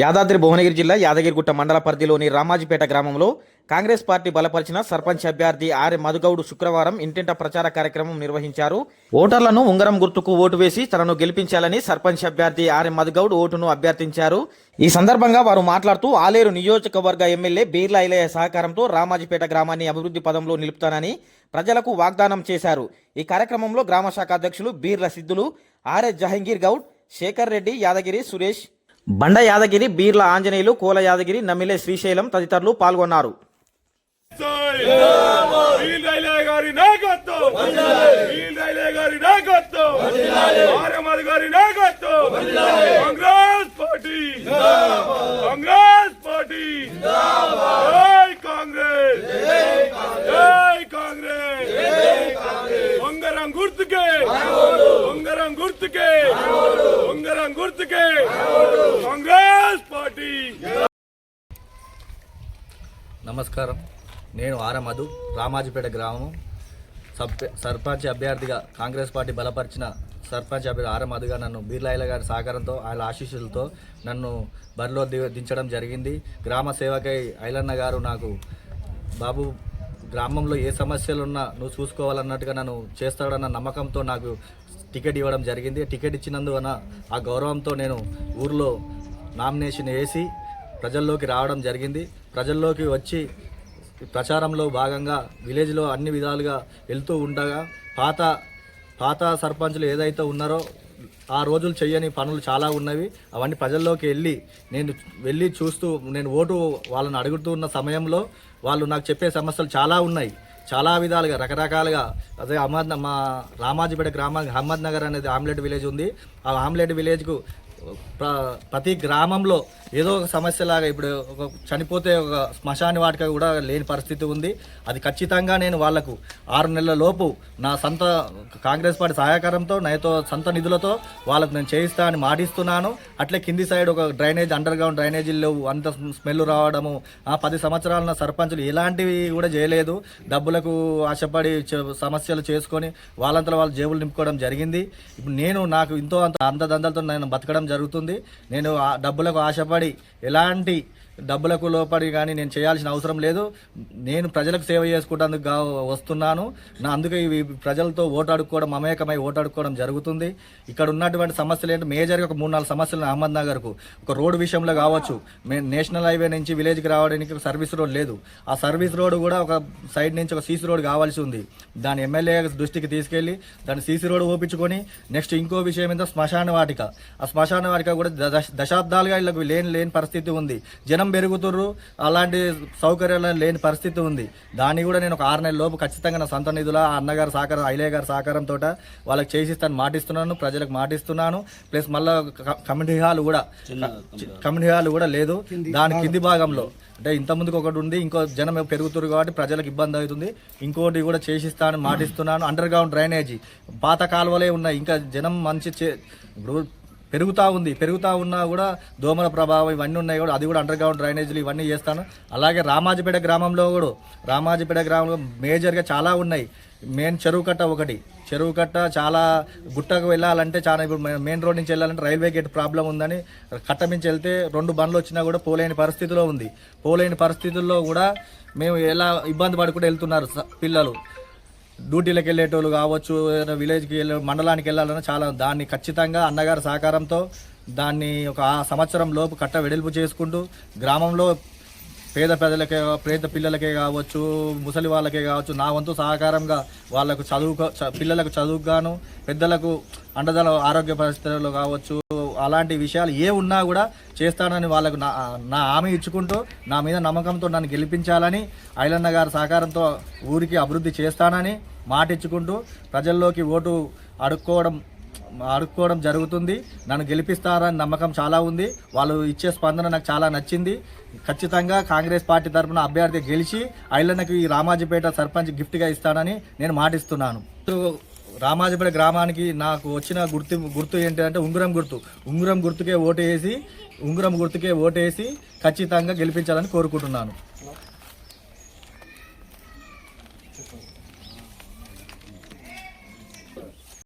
యాదాద్రి భువనగిరి జిల్లా యాదగిరిగుట్ట మండల పరిధిలోని రామాజీపేట గ్రామంలో కాంగ్రెస్ పార్టీ బలపరిచిన సర్పంచ్ అభ్యర్థి ఆర్య మధుగౌడ్ శుక్రవారం ఇంటింట ప్రచార కార్యక్రమం నిర్వహించారు. ఓటర్లను ఉంగరం గుర్తుకు ఓటు వేసి తనను గెలిపించాలని సర్పంచ్ అభ్యర్థి ఆర్య మధుగౌడ్ ఓటును అభ్యర్థించారు. ఈ సందర్భంగా వారు మాట్లాడుతూ ఆలేరు నియోజకవర్గ ఎమ్మెల్యే బీర్లా ఇలయ సహకారంతో రామాజీపేట గ్రామాన్ని అభివృద్ధి పదంలో నిలుపుతానని ప్రజలకు వాగ్దానం చేశారు. ఈ కార్యక్రమంలో గ్రామ శాఖ అధ్యక్షులు బీర్ల సిద్ధులు ఆర్ఎస్ జహంగీర్ గౌడ్ శేఖర్ రెడ్డి యాదగిరి సురేష్ బండ యాదగిరి బీర్ల ఆంజనేయులు కోల యాదగిరి నమ్మిలే శ్రీశైలం తదితరులు పాల్గొన్నారు. కాంగ్రెస్ పార్టీ కాంగ్రెస్ పార్టీ జై కాంగ్రెస్. జై కాంగ్రెస్. ఉంగరం గుర్తుకే ఉంగరం గుర్తుకే ఉంగరం గుర్తుకే కాంగ్రెస్ పార్టీ నమస్కారం. నేను ఆర మధు రామాజీపేట గ్రామం సబ్ సర్పంచ్ అభ్యర్థిగా కాంగ్రెస్ పార్టీ బలపరిచిన సర్పంచ్ అభ్యర్థి ఆర మధుగా నన్ను బీర్లాయిల గారి సహకారంతో ఆయన ఆశీస్సులతో నన్ను బరిలో ది- దించడం జరిగింది. గ్రామ సేవకై ఐలన్న గారు నాకు బాబు గ్రామంలో ఏ సమస్యలు ఉన్నా నువ్వు చూసుకోవాలన్నట్టుగా నన్ను చేస్తాడన్న నమ్మకంతో నాకు టికెట్ ఇవ్వడం జరిగింది. టికెట్ ఇచ్చినందువలన ఆ గౌరవంతో నేను ఊర్లో నామినేషన్ వేసి ప్రజల్లోకి రావడం జరిగింది. ప్రజల్లోకి వచ్చి ప్రచారంలో భాగంగా విలేజ్లో అన్ని విధాలుగా వెళ్తూ ఉండగా పాత పాత సర్పంచులు ఏదైతే ఉన్నారో ఆ రోజులు చేయని పనులు చాలా ఉన్నవి. అవన్నీ ప్రజల్లోకి వెళ్ళి నేను వెళ్ళి చూస్తూ నేను ఓటు వాళ్ళని అడుగుతూ ఉన్న సమయంలో వాళ్ళు నాకు చెప్పే సమస్యలు చాలా ఉన్నాయి. చాలా విధాలుగా రకరకాలుగా. అదే అహ్మద్ మా రామాజీపేట గ్రామానికి అహ్మద్ నగర్ అనేది ఆమ్లెట్ విలేజ్ ఉంది. ఆ ఆమ్లెట్ విలేజ్కు ప్ర- ప్రతి గ్రామంలో ఏదో ఒక సమస్యలాగా ఇప్పుడు ఒక చనిపోతే ఒక శ్మశాన వాటిక కూడా లేని పరిస్థితి ఉంది. అది ఖచ్చితంగా నేను వాళ్ళకు ఆరు నెలల లోపు నా సొంత కాంగ్రెస్ పార్టీ సహకారంతో నాతో సొంత నిధులతో వాళ్ళకు నేను చేయిస్తా అని మాటిస్తున్నాను. అట్లే కింది సైడ్ ఒక డ్రైనేజ్ అండర్ గ్రౌండ్ డ్రైనేజీలు లేవు. అంత స్మెల్ రావడము ఆ పది సంవత్సరాల సర్పంచులు ఎలాంటివి కూడా చేయలేదు. డబ్బులకు ఆశపడి సమస్యలు చేసుకొని వాళ్ళంతా వాళ్ళ జేబులు నింపుకోవడం జరిగింది. ఇప్పుడు నేను నాకు ఎంతో అంత అందదందలతో నేను బతకడం జరుగుతుంది. నేను ఆ డబ్బులకు ఆశపడి ఎలాంటి డబ్బులకు లోపడి కానీ నేను చేయాల్సిన అవసరం లేదు. నేను ప్రజలకు సేవ చేసుకుంటేందుకు వస్తున్నాను. నా అందుకే ఇవి ప్రజలతో ఓటాడుకోవడం అమేకమై ఓటాడుకోవడం జరుగుతుంది. ఇక్కడ ఉన్నటువంటి సమస్యలు ఏంటి? మేజర్గా ఒక మూడు నాలుగు సమస్యలు అహ్మద్ నగర్కు ఒక రోడ్డు విషయంలో కావచ్చు. నేషనల్ హైవే నుంచి విలేజ్కి రావడానికి సర్వీస్ రోడ్ లేదు. ఆ సర్వీస్ రోడ్ కూడా ఒక సైడ్ నుంచి ఒక సీసీ రోడ్ కావాల్సి ఉంది. దాని ఎమ్మెల్యే దృష్టికి తీసుకెళ్ళి దాని సీసీ రోడ్ ఓపించుకొని నెక్స్ట్ ఇంకో విషయం ఏంటో శ్మశాన వాటిక. ఆ శ్మశాన వాటిక కూడా దశ- దశాబ్దాలుగా వీళ్ళకి లేని లేని పరిస్థితి ఉంది. జన పెరుగుతుర్రు. అలాంటి సౌకర్యాలు లేని పరిస్థితి ఉంది. దాన్ని కూడా నేను ఒక ఆరు నెలల లోపు ఖచ్చితంగా నా సొంత నిధుల అన్నగారి సహకారం ఐలయ్య గారి సహకారంతో వాళ్ళకి చేసిస్తాను మాటిస్తున్నాను ప్రజలకు మాటిస్తున్నాను. ప్లస్ మళ్ళీ కమ్యూనిటీ హాల్ కూడా కమ్యూనిటీ హాల్. కూడా లేదు. దాని కింది భాగంలో అంటే ఇంత ముందుకు ఒకటి ఉంది ఇంకో జనం పెరుగుతున్నారు కాబట్టి ప్రజలకు ఇబ్బంది అవుతుంది. ఇంకోటి కూడా చేసిస్తాను మాటిస్తున్నాను. అండర్ గ్రౌండ్ డ్రైనేజీ పాత కాలువలే ఉన్నాయి. ఇంకా జనం మంచి చే- ఇప్పుడు పెరుగుతూ ఉంది. పెరుగుతూ ఉన్నా కూడా దోమల ప్రభావం ఇవన్నీ ఉన్నాయి కూడా. అది కూడా అండర్ గ్రౌండ్ డ్రైనేజీలు ఇవన్నీ చేస్తాను. అలాగే రామాజీపేట గ్రామంలో కూడా రామాజీపేట గ్రామంలో మేజర్గా చాలా ఉన్నాయి. మెయిన్ చెరువు కట్ట ఒకటి. చెరువు కట్ట చాలా గుట్టకు వెళ్ళాలంటే చాలా ఇప్పుడు మెయిన్ రోడ్ నుంచి వెళ్ళాలంటే రైల్వే గేట్ ప్రాబ్లం ఉందని కట్ట నుంచి వెళ్తే రెండు బండ్లు వచ్చినా కూడా పోలేని పరిస్థితిలో ఉంది. పోలేని పరిస్థితుల్లో కూడా మేము ఎలా ఇబ్బంది పడుకుంటూ వెళ్తున్నారు పిల్లలు. డ్యూటీలకు వెళ్ళేటోళ్ళు కావచ్చు ఏదైనా విలేజ్కి వెళ్ళే మండలానికి వెళ్ళాలన్నా చాలా దాన్ని ఖచ్చితంగా అన్నగారి సహకారంతో దాన్ని ఒక ఆ సంవత్సరం లోపు కట్ట వెడల్పు చేసుకుంటూ గ్రామంలో పేద ప్రజలకే పేద పిల్లలకే కావచ్చు ముసలి వాళ్ళకే కావచ్చు నా వంతు సహకారంగా వాళ్ళకు చదువు పిల్లలకు చదువుగాను పెద్దలకు అండదల ఆరోగ్య పరిస్థితుల్లో కావచ్చు అలాంటి విషయాలు ఏ ఉన్నా కూడా చేస్తానని వాళ్ళకు నా నా హామీ ఇచ్చుకుంటూ నా మీద నమ్మకంతో నన్ను గెలిపించాలని ఐలన్న గారి సహకారంతో ఊరికి అభివృద్ధి చేస్తానని మాట ఇచ్చుకుంటూ ప్రజల్లోకి ఓటు అడుక్కోవడం అడుక్కోవడం జరుగుతుంది. నన్ను గెలిపిస్తారని నమ్మకం చాలా ఉంది. వాళ్ళు ఇచ్చే స్పందన నాకు చాలా నచ్చింది. ఖచ్చితంగా కాంగ్రెస్ పార్టీ తరఫున అభ్యర్థి గెలిచి ఐలన్నకి ఈ రామాజీపేట సర్పంచ్ గిఫ్ట్గా ఇస్తానని నేను మాటిస్తున్నాను. రామాజపేట గ్రామానికి నాకు వచ్చిన గుర్తు గుర్తు ఏంటంటే ఉంగరం గుర్తు. ఉంగరం గుర్తుకే ఓటు వేసి ఉంగరం గుర్తుకే ఓటు వేసి ఖచ్చితంగా గెలిపించాలని కోరుకుంటున్నాను.